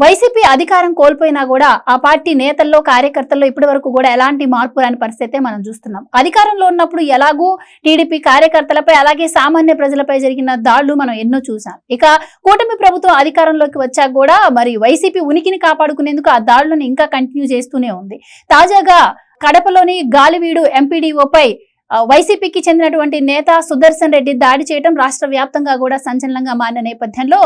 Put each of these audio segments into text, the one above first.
YCP అధికారం కోల్పోయినా కూడా ఆ పార్టీ నేతల్లో కార్యకర్తల్లో ఇప్పటి వరకు కూడా ఎలాంటి మార్పు రాని పరిస్థితే మనం చూస్తున్నాం. అధికారంలో ఉన్నప్పుడు ఎలాగూ టీడీపీ కార్యకర్తలపై అలాగే సామాన్య ప్రజలపై జరిగిన దాడులు మనం ఎన్నో చూసాం. ఇక కూటమి ప్రభుత్వం అధికారంలోకి వచ్చాక కూడా మరి వైసీపీ ఉనికిని కాపాడుకునేందుకు ఆ దాడులను ఇంకా కంటిన్యూ చేస్తూనే ఉంది. తాజాగా కడపలోని గాలివీడు ఎంపీడీఓపై వైసీపీకి చెందినటువంటి నేత సుదర్శన్ రెడ్డి దాడి చేయడం రాష్ట్ర వ్యాప్తంగా కూడా సంచలనంగా మారిన నేపథ్యంలో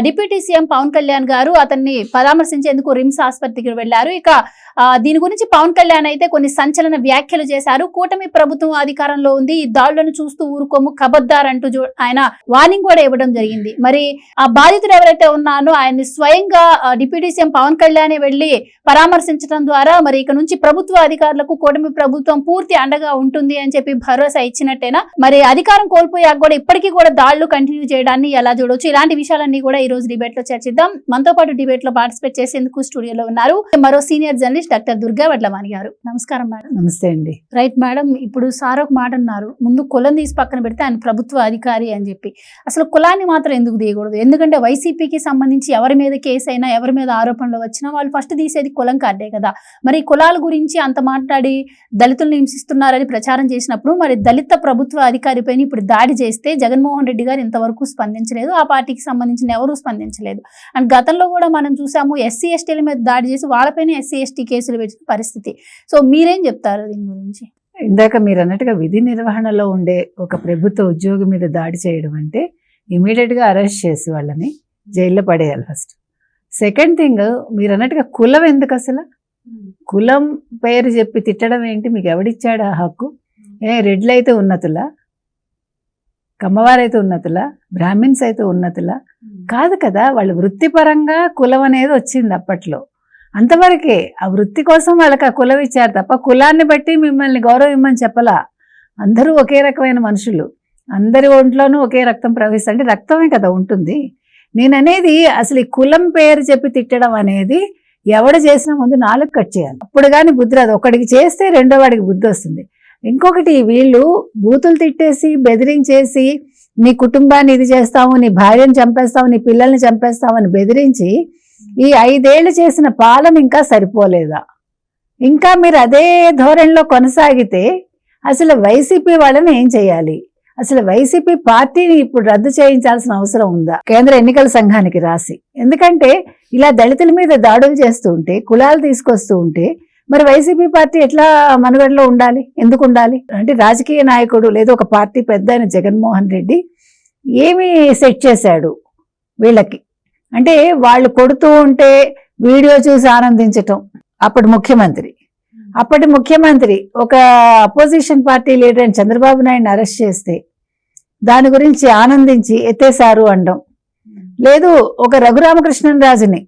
డిప్యూటీ సీఎం పవన్ కళ్యాణ్ గారు అతన్ని పరామర్శించేందుకు రిమ్స్ ఆసుపత్రికి వెళ్ళారు ఇక ఆ, దీని గురించి పవన్ కళ్యాణ్ అయితే కొన్ని సంచలన వ్యాఖ్యలు చేశారు. కూటమి ప్రభుత్వం అధికారంలో ఉంది. ఈ దాడులను చూస్తూ ఊరుకోము కబద్దార్ అంటూ ఆయన వార్నింగ్ కూడా ఇవ్వడం జరిగింది. మరి ఆ బాధితుడు ఎవరైతే ఉన్నానో ఆయన్ని స్వయంగా డిప్యూటీ సీఎం పవన్ కళ్యాణ్ వెళ్ళి పరామర్శించడం ద్వారా మరి ఇక నుంచి ప్రభుత్వ అధికారులకు కూటమి ప్రభుత్వం పూర్తి అండగా ఉంటుంది అని చెప్పి భరోసా ఇచ్చినట్టేనా? మరి అధికారం కోల్పోయాక కూడా ఇప్పటికీ కూడా దాడులు కంటిన్యూ చేయడాన్ని ఎలా చూడొచ్చు? ఇలాంటి విషయాలన్నీ కూడా ఈ రోజు డిబేట్లో చర్చిద్దాం. మనతో పాటు డిబేట్లో పార్టిసిపేట్ చేసేందుకు స్టూడియోలో ఉన్నారు మరో senior journalist doctor Durga Vadlamani గారు. నమస్కారం మేడం. నమస్తే అండి. రైట్ మేడం ఇప్పుడు సార్ ఒక మాట అన్నారు ముందు కులం తీసి పక్కన పెడితే ఆయన ప్రభుత్వ అధికారి అని చెప్పి. అసలు కులాన్ని మాత్రం ఎందుకు తీయకూడదు? ఎందుకంటే వైసీపీకి సంబంధించి ఎవరి మీద కేసు అయినా ఎవరి మీద ఆరోపణలు వచ్చినా వాళ్ళు ఫస్ట్ తీసేది కులం కార్డే కదా. మరి కులాల గురించి అంత మాట్లాడి దళితులను హింసిస్తున్నారని ప్రచారం చేసినప్పుడు మరి దళిత ప్రభుత్వ అధికారిపైన ఇప్పుడు దాడి చేస్తే జగన్మోహన్ రెడ్డి గారు ఇంతవరకు స్పందించలేదు. ఆ పార్టీకి సంబంధించిన ఎవరూ స్పందించలేదు. అండ్ గతంలో కూడా మనం చూసాము ఎస్సీ ఎస్టీల మీద దాడి చేసి వాళ్ళపైన ఎస్సీ ఎస్టీ కేసులు పెట్టిన పరిస్థితి. సో మీరేం చెప్తారు దీని గురించి? ఇందాక మీరు అన్నట్టుగా విధి నిర్వహణలో ఉండే ఒక ప్రభుత్వ ఉద్యోగి మీద దాడి చేయడం అంటే ఇమీడియట్గా అరెస్ట్ చేసి వాళ్ళని జైల్లో పడేయాలి ఫస్ట్. సెకండ్ థింగ్ మీరు అన్నట్టుగా కులం ఎందుకు అసలు? కులం పేరు చెప్పి తిట్టడం ఏంటి? మీకు ఎవడిచ్చాడు ఆ హక్కు? ఏ రెడ్లు అయితే ఉన్నతులా కమ్మవారైతే ఉన్నతులా బ్రాహ్మిన్స్ అయితే ఉన్నతులా కాదు కదా వాళ్ళు వృత్తిపరంగా కులం అనేది వచ్చింది అప్పట్లో. అంతవరకే ఆ వృత్తి కోసం వాళ్ళకి ఆ కులం ఇచ్చారు తప్ప కులాన్ని బట్టి మిమ్మల్ని గౌరవం ఇమ్మని చెప్పలా. అందరూ ఒకే రకమైన మనుషులు. అందరి ఒంట్లోనూ ఒకే రక్తం ప్రవహిస్తుంది అంటే రక్తమే కదా ఉంటుంది. నేను అనేది అసలు ఈ కులం పేరు చెప్పి తిట్టడం అనేది ఎవడు చేసిన ముందు నాలుగు కట్ చేయాలి. అప్పుడు కానీ బుద్ధి రాదు. ఒకడికి చేస్తే రెండో వాడికి బుద్ధి వస్తుంది. ఇంకొకటి వీళ్ళు బూతులు తిట్టేసి బెదిరించేసి నీ కుటుంబాన్ని ఇది చేస్తాము నీ భార్యను చంపేస్తావు నీ పిల్లల్ని చంపేస్తామని బెదిరించి ఈ ఐదేళ్ళు చేసిన పాలన ఇంకా సరిపోలేదా? ఇంకా మీరు అదే ధోరణిలో కొనసాగితే అసలు వైసీపీ వాళ్ళని ఏం చేయాలి? అసలు వైసీపీ పార్టీని ఇప్పుడు రద్దు చేయించాల్సిన అవసరం ఉందా? కేంద్ర ఎన్నికల సంఘానికి రాసి. ఎందుకంటే ఇలా దళితుల మీద దాడులు చేస్తూ ఉంటే కులాలు తీసుకొస్తూ ఉంటే మరి వైసీపీ పార్టీ ఎట్లా మనుగడలో ఉండాలి? ఎందుకు ఉండాలి? అంటే రాజకీయ నాయకుడు లేదా ఒక పార్టీ పెద్ద అయిన జగన్మోహన్ రెడ్డి ఏమి సెట్ చేశాడు వీళ్ళకి? అంటే వాళ్ళు కొడుతూ ఉంటే వీడియో చూసి ఆనందించటం అప్పటి ముఖ్యమంత్రి. అప్పటి ముఖ్యమంత్రి ఒక అపోజిషన్ పార్టీ లీడర్ అయిన చంద్రబాబు నాయుడిని అరెస్ట్ చేస్తే దాని గురించి ఆనందించి ఎత్తేసారు అనడం లేదు ఒక రఘురామకృష్ణన్ రాజుని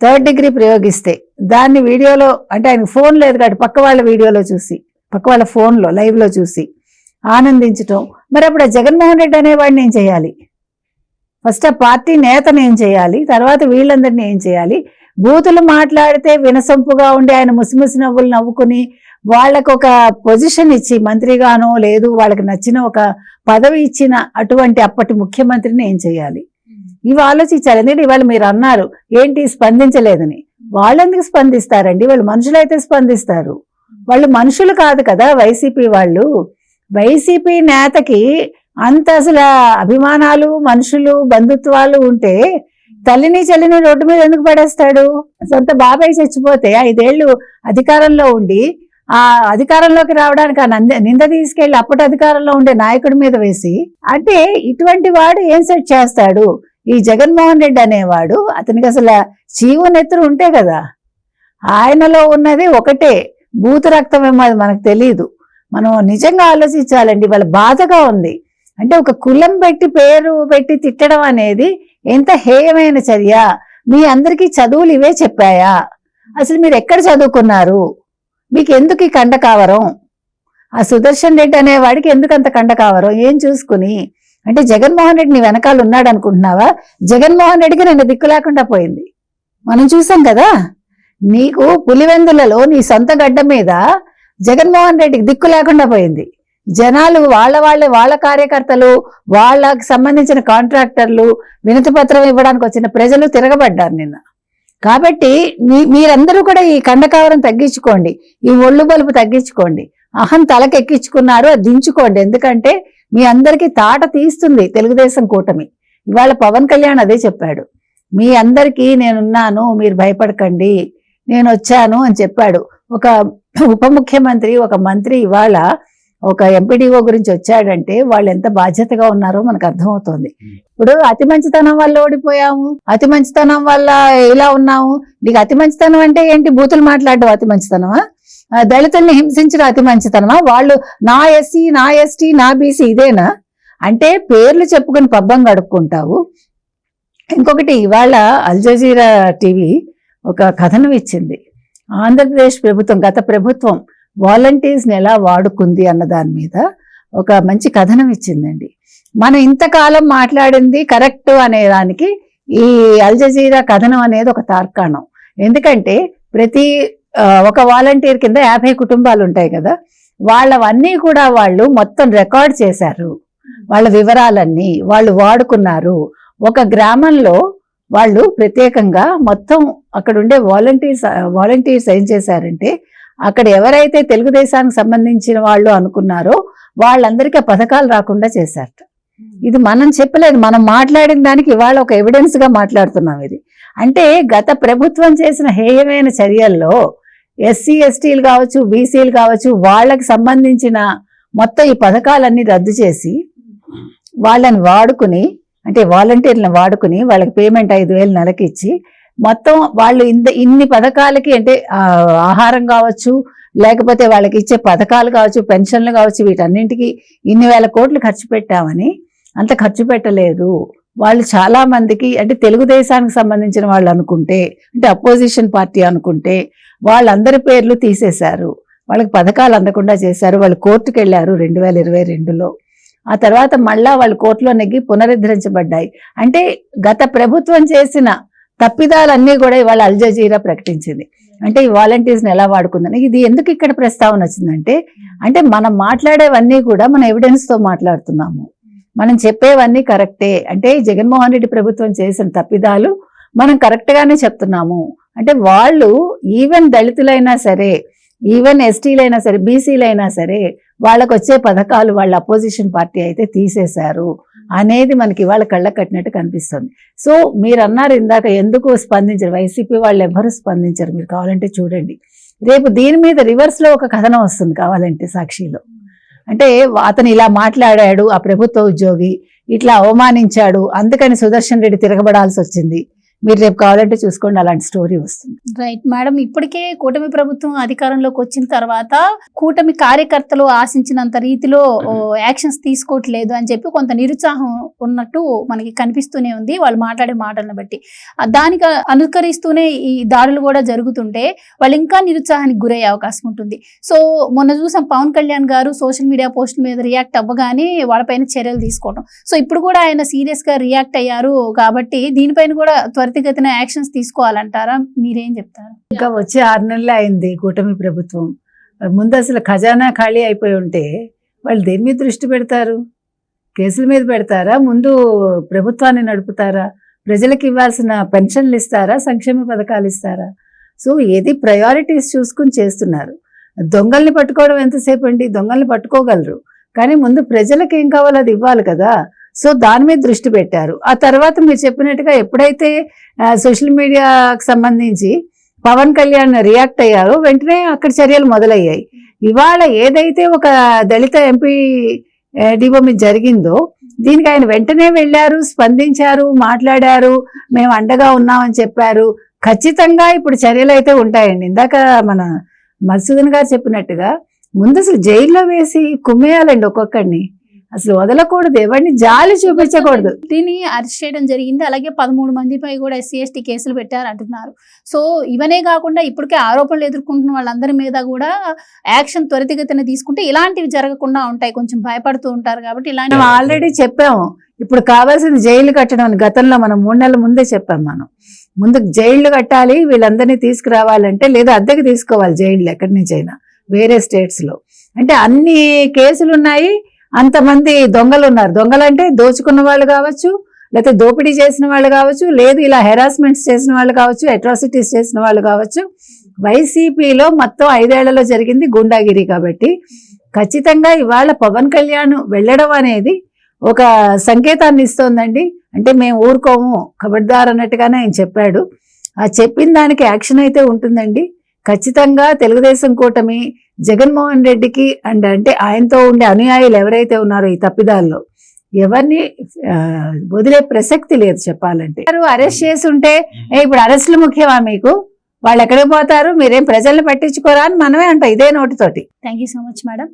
థర్డ్ డిగ్రీ ప్రయోగిస్తే దాన్ని వీడియోలో అంటే ఆయన ఫోన్ లేదు కాబట్టి పక్క వాళ్ళ వీడియోలో చూసి పక్క వాళ్ళ ఫోన్లో లైవ్లో చూసి ఆనందించటం. మరి అప్పుడు ఆ జగన్మోహన్ రెడ్డి అనేవాడిని ఏం చేయాలి? ఫస్ట్ ఆ పార్టీ నేతను ఏం చేయాలి? తర్వాత వీళ్ళందరినీ ఏం చేయాలి? బూతులు మాట్లాడితే వినసొంపుగా ఉండి ఆయన ముసిముసి నవ్వులు నవ్వుకుని వాళ్ళకు ఒక పొజిషన్ ఇచ్చి మంత్రిగానో లేదు వాళ్ళకి నచ్చిన ఒక పదవి ఇచ్చిన అటువంటి అప్పటి ముఖ్యమంత్రిని ఏం చేయాలి? ఇవి ఆలోచించాలి. ఎందుకంటే ఇవాళ మీరు అన్నారు ఏంటి స్పందించలేదని. వాళ్ళు ఎందుకు స్పందిస్తారండి? వాళ్ళు మనుషులైతే స్పందిస్తారు. వాళ్ళు మనుషులు కాదు కదా వైసీపీ వాళ్ళు. వైసీపీ నేతకి అంత అసలు అభిమానాలు మనుషులు బంధుత్వాలు ఉంటే తల్లిని చెల్లిని రోడ్డు మీద ఎందుకు పడేస్తాడు? సొంత బాబాయ్ చచ్చిపోతే ఐదేళ్ళు అధికారంలో ఉండి ఆ అధికారంలోకి రావడానికి ఆ నంద నింద తీసుకెళ్ళి అప్పటి అధికారంలో ఉండే నాయకుడి మీద వేసి అంటే ఇటువంటి వాడు ఏం సెట్ చేస్తాడు? ఈ జగన్మోహన్ రెడ్డి అనేవాడు అతనికి అసలు చీవు నెత్తురు ఉంటే కదా. ఆయనలో ఉన్నది ఒకటే భూత రక్తమేమో అది మనకు తెలియదు మనం నిజంగా ఆలోచించాలండి వాళ్ళ బాధగా ఉంది. అంటే ఒక కులం పెట్టి పేరు పెట్టి తిట్టడం అనేది ఎంత హేయమైన చర్య. మీ అందరికీ చదువులు ఇవే చెప్పాయా? అసలు మీరు ఎక్కడ చదువుకున్నారు? మీకు ఎందుకు ఈ కండకావరం ఆ సుదర్శన్ రెడ్డి అనేవాడికి ఎందుకు అంత కండకావరం ఏం చూసుకుని? అంటే జగన్మోహన్ రెడ్డి నీ వెనకాల ఉన్నాడు అనుకుంటున్నావా జగన్మోహన్ రెడ్డికి నిన్న దిక్కు లేకుండా పోయింది. మనం చూసాం కదా? నీకు పులివెందులలో నీ సొంత గడ్డ మీద జగన్మోహన్ రెడ్డికి దిక్కు లేకుండా పోయింది. జనాలు వాళ్ళ వాళ్ళే వాళ్ళ కార్యకర్తలు వాళ్ళకి సంబంధించిన కాంట్రాక్టర్లు వినతి పత్రం ఇవ్వడానికి వచ్చిన ప్రజలు తిరగబడ్డారు నిన్న. కాబట్టి మీ మీరందరూ కూడా ఈ కండకావరం తగ్గించుకోండి. ఈ ఒళ్ళు బలుపు తగ్గించుకోండి. అహం తలకెక్కించుకున్నారు అది దించుకోండి. ఎందుకంటే మీ అందరికీ తాట తీస్తుంది తెలుగుదేశం కూటమి. ఇవాళ పవన్ కళ్యాణ్ అదే చెప్పాడు. మీ అందరికీ నేనున్నాను మీరు భయపడకండి నేను వచ్చాను అని చెప్పాడు. ఒక ఉప ముఖ్యమంత్రి ఒక మంత్రి ఇవాళ ఒక ఎంపీడీఓ గురించి వచ్చాడంటే వాళ్ళు ఎంత బాధ్యతగా ఉన్నారో మనకు అర్థమవుతోంది. ఇప్పుడు అతి మంచితనం వల్ల ఓడిపోయాము. అతి మంచితనం వల్ల ఇలా ఉన్నాము నీకు అతి మంచితనం అంటే ఏంటి? బూతులు మాట్లాడడం అతి మంచితనమా? దళితుల్ని హింసించడం అతి మంచితనమా? వాళ్ళు నా ఎస్సీ నా ఎస్టీ నా బీసీ ఇదేనా? అంటే పేర్లు చెప్పుకొని పబ్బం గడుపుకుంటావు. ఇంకొకటి ఇవాళ అల్జజీరా టీవీ ఒక కథనం ఇచ్చింది. ఆంధ్రప్రదేశ్ ప్రభుత్వం గత ప్రభుత్వం వాలంటీర్స్ని ఎలా వాడుకుంది అన్న దాని మీద ఒక మంచి కథనం ఇచ్చిందండి. మనం ఇంతకాలం మాట్లాడింది కరెక్ట్ అనే దానికి ఈ అల్జజీరా కథనం అనేది ఒక తార్కాణం. ఎందుకంటే ప్రతి ఒక వాలంటీర్ కింద యాభై కుటుంబాలు ఉంటాయి కదా. వాళ్ళవన్నీ కూడా వాళ్ళు మొత్తం రికార్డ్ చేశారు. వాళ్ళ వివరాలన్నీ వాళ్ళు వాడుకున్నారు. ఒక గ్రామంలో వాళ్ళు ప్రత్యేకంగా మొత్తం అక్కడ ఉండే వాలంటీర్స్ వాలంటీర్స్ ఏం చేశారంటే అక్కడ ఎవరైతే తెలుగుదేశానికి సంబంధించిన వాళ్ళు అనుకున్నారో వాళ్ళందరికీ పథకాలు రాకుండా చేశారట. ఇది మనం చెప్పలేదు. మనం మాట్లాడిన దానికి ఇవాళ ఒక ఎవిడెన్స్గా మాట్లాడుతున్నాం ఇది. అంటే గత ప్రభుత్వం చేసిన హేయమైన చర్యల్లో ఎస్సీ ఎస్టీలు కావచ్చు బీసీలు కావచ్చు వాళ్ళకి సంబంధించిన మొత్తం ఈ పథకాలన్నీ రద్దు చేసి వాళ్ళని వాడుకుని అంటే వాలంటీర్లను వాడుకుని వాళ్ళకి పేమెంట్ ఐదు వేలు నెలకి ఇచ్చి మొత్తం వాళ్ళు ఇంత ఇన్ని పథకాలకి అంటే ఆహారం కావచ్చు లేకపోతే వాళ్ళకి ఇచ్చే పథకాలు కావచ్చు పెన్షన్లు కావచ్చు వీటన్నింటికి ఇన్ని వేల కోట్లు ఖర్చు పెట్టామని అంత ఖర్చు పెట్టలేదు. వాళ్ళు చాలా మందికి అంటే తెలుగుదేశానికి సంబంధించిన వాళ్ళు అనుకుంటే అంటే అపోజిషన్ పార్టీ అనుకుంటే వాళ్ళందరి పేర్లు తీసేశారు. వాళ్ళకి పథకాలు అందకుండా చేశారు. వాళ్ళు కోర్టుకు వెళ్ళారు రెండు వేల ఇరవై రెండులో. ఆ తర్వాత మళ్ళా వాళ్ళు కోర్టులో నెగ్గి పునరుద్ధరించబడ్డాయి. అంటే గత ప్రభుత్వం చేసిన తప్పిదాలన్నీ కూడా ఇవాళ అల్జజీరా ప్రకటించింది. అంటే ఈ వాలంటీర్స్ని ఎలా వాడుకుందని. ఇది ఎందుకు ఇక్కడ ప్రస్తావన వచ్చిందంటే అంటే మనం మాట్లాడేవన్నీ కూడా మన ఎవిడెన్స్తో మాట్లాడుతున్నాము. మనం చెప్పేవన్నీ కరెక్టే. అంటే జగన్మోహన్ రెడ్డి ప్రభుత్వం చేసిన తప్పిదాలు మనం కరెక్ట్గానే చెప్తున్నాము. అంటే వాళ్ళు ఈవెన్ దళితులైనా సరే ఈవెన్ ఎస్టీలైనా సరే బీసీలైనా సరే వాళ్ళకు వచ్చే పథకాలు వాళ్ళ అపోజిషన్ పార్టీ అయితే తీసేశారు అనేది మనకి ఇవాళ కళ్ళ కట్టినట్టు కనిపిస్తుంది. సో మీరు అన్నారు ఇందాక ఎందుకు స్పందించరు? వైసీపీ వాళ్ళు ఎవరు స్పందించరు? మీరు కావాలంటే చూడండి. రేపు దీని మీద రివర్స్లో ఒక కథనం వస్తుంది కావాలంటే సాక్షిలో. అంటే అతను ఇలా మాట్లాడాడు ఆ ప్రభుత్వ ఉద్యోగి ఇట్లా అవమానించాడు అందుకని సుదర్శన్ రెడ్డి తిరగబడాల్సి వచ్చింది. మీరు రేపు కావాలంటే చూసుకోండి అలాంటి స్టోరీ వస్తుంది. రైట్ మేడం ఇప్పటికే కూటమి ప్రభుత్వం అధికారంలోకి వచ్చిన తర్వాత కూటమి కార్యకర్తలు ఆశించినంత రీతిలో యాక్షన్స్ తీసుకోవట్లేదు అని చెప్పి కొంత నిరుత్సాహం ఉన్నట్టు మనకి కనిపిస్తూనే ఉంది. వాళ్ళు మాట్లాడే మాటలను బట్టి. దానికి అనుకరిస్తూనే ఈ దాడులు కూడా జరుగుతుంటే వాళ్ళు ఇంకా నిరుత్సాహానికి గురయ్యే అవకాశం ఉంటుంది. సో మొన్న చూసాం పవన్ కళ్యాణ్ గారు సోషల్ మీడియా పోస్టుల మీద రియాక్ట్ అవ్వగానే వాళ్ళపైన చర్యలు తీసుకోవడం సో ఇప్పుడు కూడా ఆయన సీరియస్గా రియాక్ట్ అయ్యారు కాబట్టి దీనిపైన కూడా త్వరితగతిన యాక్షన్స్ తీసుకోవాలంటారా? మీరేం చెప్తారు? ఇంకా వచ్చే ఆరు నెలలే అయింది కూటమి ప్రభుత్వం. ముందు అసలు ఖజానా ఖాళీ అయిపోయి ఉంటే వాళ్ళు దేని మీద దృష్టి పెడతారు? కేసుల మీద పెడతారా? ముందు ప్రభుత్వాన్ని నడుపుతారా? ప్రజలకు ఇవ్వాల్సిన పెన్షన్లు ఇస్తారా? సంక్షేమ పథకాలు ఇస్తారా? సో ఏది ప్రయారిటీస్ చూసుకుని చేస్తున్నారు. దొంగల్ని పట్టుకోవడం ఎంతసేపు అండి? దొంగల్ని పట్టుకోగలరు. కానీ ముందు ప్రజలకు ఏం కావాలో అది ఇవ్వాలి కదా. సో దాని మీద దృష్టి పెట్టారు. ఆ తర్వాత మీరు చెప్పినట్టుగా ఎప్పుడైతే సోషల్ మీడియాకి సంబంధించి పవన్ కళ్యాణ్ రియాక్ట్ అయ్యారో వెంటనే అక్కడ చర్యలు మొదలయ్యాయి. ఇవాళ ఏదైతే ఒక దళిత ఎంపీ డివో మీద జరిగిందో దీనికి ఆయన వెంటనే వెళ్ళారు స్పందించారు మాట్లాడారు మేము అండగా ఉన్నామని చెప్పారు. ఖచ్చితంగా ఇప్పుడు చర్యలు అయితే ఉంటాయండి. ఇందాక మన మధుసూదన్ గారు చెప్పినట్టుగా ముందు అసలు జైల్లో వేసి కుమ్మేయాలండి ఒక్కొక్కడిని. అసలు వదలకూడదు ఎవరిని జాలి చూపించకూడదు. దీన్ని అరెస్ట్ చేయడం జరిగింది. అలాగే పదమూడు మందిపై కూడా ఎస్సీ ఎస్టీ కేసులు పెట్టారు అంటున్నారు. సో ఇవనే కాకుండా ఇప్పటికే ఆరోపణలు ఎదుర్కొంటున్న వాళ్ళందరి మీద కూడా యాక్షన్ త్వరితగతిన తీసుకుంటే ఇలాంటివి జరగకుండా ఉంటాయి. కొంచెం భయపడుతూ ఉంటారు కాబట్టి ఇలాంటి ఆల్రెడీ చెప్పాము. ఇప్పుడు కావాల్సింది జైలు కట్టడం అని గతంలో మనం మూడు నెలల ముందే చెప్పాం మనం. ముందు జైళ్ళు కట్టాలి వీళ్ళందరినీ తీసుకురావాలంటే లేదా అద్దెకి తీసుకోవాలి జైళ్ళు ఎక్కడి నుంచి అయినా వేరే స్టేట్స్లో అంటే అన్ని కేసులు ఉన్నాయి అంతమంది దొంగలు ఉన్నారు దొంగలు అంటే దోచుకున్న వాళ్ళు కావచ్చు లేకపోతే దోపిడీ చేసిన వాళ్ళు కావచ్చు లేదు ఇలా హెరాస్మెంట్స్ చేసిన వాళ్ళు కావచ్చు అట్రాసిటీస్ చేసిన వాళ్ళు కావచ్చు. వైసీపీలో మొత్తం ఐదేళ్ళలో జరిగింది గుండాగిరి కాబట్టి ఖచ్చితంగా ఇవాళ పవన్ కళ్యాణ్ వెళ్ళడం అనేది ఒక సంకేతాన్ని ఇస్తోందండి. అంటే మేము ఊరుకోము కబడ్దార్ అన్నట్టుగానే ఆయన చెప్పాడు. ఆ చెప్పిన దానికి యాక్షన్ అయితే ఉంటుందండి. ఖచ్చితంగా తెలుగుదేశం కూటమి జగన్మోహన్ రెడ్డికి అండ్ అంటే ఆయనతో ఉండే అనుయాయులు ఎవరైతే ఉన్నారో ఈ తప్పిదాల్లో ఎవరిని వదిలే ప్రసక్తి లేదు చెప్పాలంటే. అరెస్ట్ చేసి ఉంటే "ఏ, ఇప్పుడు అరెస్టులు ముఖ్యమా మీకు? వాళ్ళు ఎక్కడికి పోతారు? మీరేం ప్రజల్ని పట్టించుకోరా? అని మనమే అంటాం ఇదే నోటితోటి. Thank you so much madam